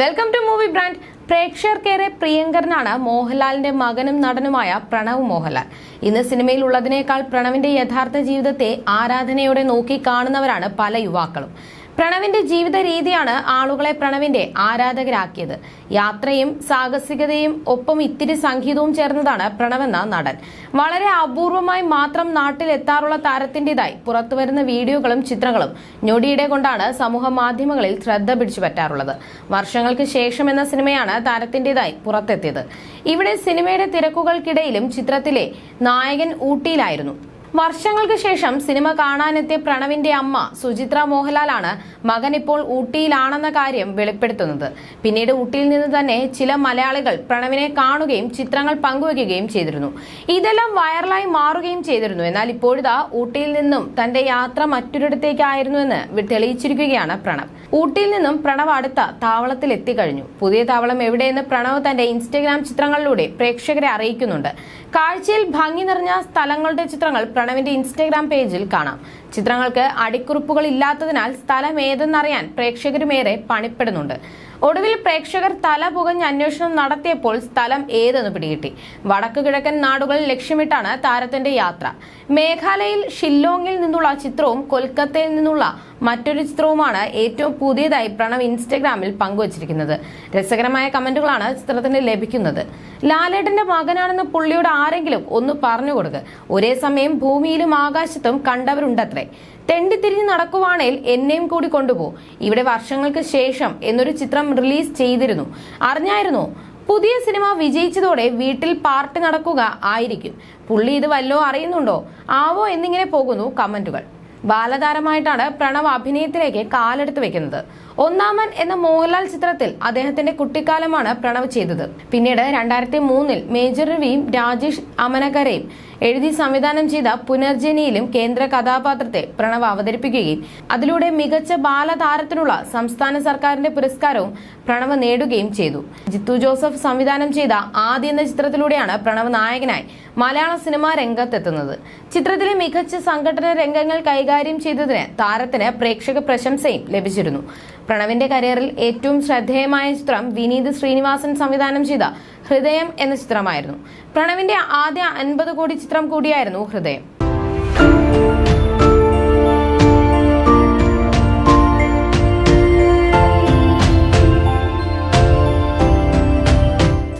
Welcome to movie brand പ്രേക്ഷകർക്കേറെ പ്രിയങ്കരനാണ് മോഹൻലാലിന്റെ മകനും നടനുമായ പ്രണവ് മോഹൻലാൽ. ഇന്ന് സിനിമയിൽ ഉള്ളതിനേക്കാൾ പ്രണവിന്റെ യഥാർത്ഥ ജീവിതത്തെ ആരാധനയോടെ നോക്കി കാണുന്നവരാണ് പല യുവാക്കളും. പ്രണവിന്റെ ജീവിത രീതിയാണ് ആളുകളെ പ്രണവിന്റെ ആരാധകരാക്കിയത്. യാത്രയും സാഹസികതയും ഒപ്പം ഇത്തിരി സംഗീതവും ചേർന്നതാണ് പ്രണവെന്ന നടൻ. വളരെ അപൂർവമായി മാത്രം നാട്ടിൽ താരത്തിന്റേതായി പുറത്തുവരുന്ന വീഡിയോകളും ചിത്രങ്ങളും ഞൊടിയിടെ കൊണ്ടാണ് സമൂഹ മാധ്യമങ്ങളിൽ ശ്രദ്ധ പിടിച്ചു പറ്റാറുള്ളത് വർഷങ്ങൾക്ക് ശേഷം എന്ന സിനിമയാണ് താരത്തിന്റേതായി പുറത്തെത്തിയത്. ഇവിടെ സിനിമയുടെ തിരക്കുകൾക്കിടയിലും ചിത്രത്തിലെ നായകൻ ഊട്ടിയിലായിരുന്നു. വർഷങ്ങൾക്ക് ശേഷം സിനിമ കാണാനെത്തിയ പ്രണവിന്റെ അമ്മ സുചിത്ര മോഹൻലാലാണ് മകൻ ഇപ്പോൾ ഊട്ടിയിലാണെന്ന കാര്യം വെളിപ്പെടുത്തുന്നത്. പിന്നീട് ഊട്ടിയിൽ നിന്ന് തന്നെ ചില മലയാളികൾ പ്രണവിനെ കാണുകയും ചിത്രങ്ങൾ പങ്കുവയ്ക്കുകയും ചെയ്തിരുന്നു. ഇതെല്ലാം വൈറലായി മാറുകയും ചെയ്തിരുന്നു. എന്നാൽ ഇപ്പോഴിതാ ഊട്ടിയിൽ നിന്നും തന്റെ യാത്ര മറ്റൊരിടത്തേക്കായിരുന്നു എന്ന് തെളിയിച്ചിരിക്കുകയാണ് പ്രണവ്. ഊട്ടിയിൽ നിന്നും പ്രണവ് അടുത്ത താവളത്തിൽ എത്തിക്കഴിഞ്ഞു. പുതിയ താവളം എവിടെയെന്ന് പ്രണവ് തന്റെ ഇൻസ്റ്റഗ്രാം ചിത്രങ്ങളിലൂടെ പ്രേക്ഷകരെ അറിയിക്കുന്നുണ്ട്. കാഴ്ചയിൽ ഭംഗി നിറഞ്ഞ സ്ഥലങ്ങളുടെ ചിത്രങ്ങൾ പ്രണവിന്റെ ഇൻസ്റ്റഗ്രാം പേജിൽ കാണാം. ചിത്രങ്ങൾക്ക് അടിക്കുറിപ്പുകൾ ഇല്ലാത്തതിനാൽ സ്ഥലം ഏതെന്നറിയാൻ പ്രേക്ഷകരുമേറെ പണിപ്പെടുന്നുണ്ട്. ഒടുവിൽ പ്രേക്ഷകർ തല പുകഞ്ഞ് അന്വേഷണം നടത്തിയപ്പോൾ സ്ഥലം ഏതെന്ന് പിടികിട്ടി. വടക്കു കിഴക്കൻ നാടുകൾ ലക്ഷ്യമിട്ടാണ് താരത്തിന്റെ യാത്ര. മേഘാലയയിൽ ഷില്ലോങ്ങിൽ നിന്നുള്ള ചിത്രവും കൊൽക്കത്തയിൽ നിന്നുള്ള മറ്റൊരു ചിത്രവുമാണ് ഏറ്റവും പുതിയതായി പ്രണവ് ഇൻസ്റ്റഗ്രാമിൽ പങ്കുവച്ചിരിക്കുന്നത്. രസകരമായ കമന്റുകളാണ് ചിത്രത്തിന് ലഭിക്കുന്നത്. ലാലേട്ടന്റെ മകനാണെന്ന് പുള്ളിയോട് ആരെങ്കിലും ഒന്ന് പറഞ്ഞു കൊടുക്കുക ഒരേ സമയം ഭൂമിയിലും ആകാശത്തും കണ്ടവരുണ്ടത്രേ. തെണ്ടിത്തിരിഞ്ഞ് നടക്കുവാണേൽ എന്നെയും കൂടി കൊണ്ടുപോ ഇവിടെ വർഷങ്ങൾക്ക് ശേഷം എന്നൊരു ചിത്രം റിലീസ് ചെയ്തിരുന്നു. അറിഞ്ഞായിരുന്നോ? പുതിയ സിനിമ വിജയിച്ചതോടെ വീട്ടിൽ പാർട്ടി നടക്കുക ആയിരിക്കും. പുള്ളി ഇത് വല്ലോ അറിയുന്നുണ്ടോ? ആവോ എന്നിങ്ങനെ പോകുന്നു കമന്റുകൾ. ബാലതാരമായിട്ടാണ് പ്രണവ് അഭിനയത്തിലേക്ക് കാലെടുത്ത് വെക്കുന്നത്. ഒന്നാമൻ എന്ന മോഹൻലാൽ ചിത്രത്തിൽ അദ്ദേഹത്തിന്റെ കുട്ടിക്കാലമാണ് പ്രണവ് ചെയ്തത്. പിന്നീട് രണ്ടായിരത്തി മൂന്നിൽ മേജർ രവിയും രാജേഷ് അമനകരയും എഴുതി സംവിധാനം ചെയ്ത പുനർജനിയിലും കേന്ദ്ര കഥാപാത്രത്തെ പ്രണവ് അവതരിപ്പിക്കുകയും അതിലൂടെ മികച്ച ബാലതാരത്തിനുള്ള സംസ്ഥാന സർക്കാരിന്റെ പുരസ്കാരവും പ്രണവ് നേടുകയും ചെയ്തു. ജിത്തു ജോസഫ് സംവിധാനം ചെയ്ത ആദ്യ എന്ന ചിത്രത്തിലൂടെയാണ് പ്രണവ് നായകനായി മലയാള സിനിമാ രംഗത്തെത്തുന്നത്. ചിത്രത്തിലെ മികച്ച സംഘടന രംഗങ്ങൾ കൈകാര്യം ചെയ്തതിന് താരത്തിന് പ്രേക്ഷക പ്രശംസയും ലഭിച്ചിരുന്നു. പ്രണവിന്റെ കരിയറിൽ ഏറ്റവും ശ്രദ്ധേയമായ ചിത്രം വിനീത് ശ്രീനിവാസൻ സംവിധാനം ചെയ്ത ഹൃദയം എന്ന ചിത്രമായിരുന്നു. പ്രണവിന്റെ ആദ്യ അൻപത് കോടി ചിത്രം കൂടിയായിരുന്നു ഹൃദയം.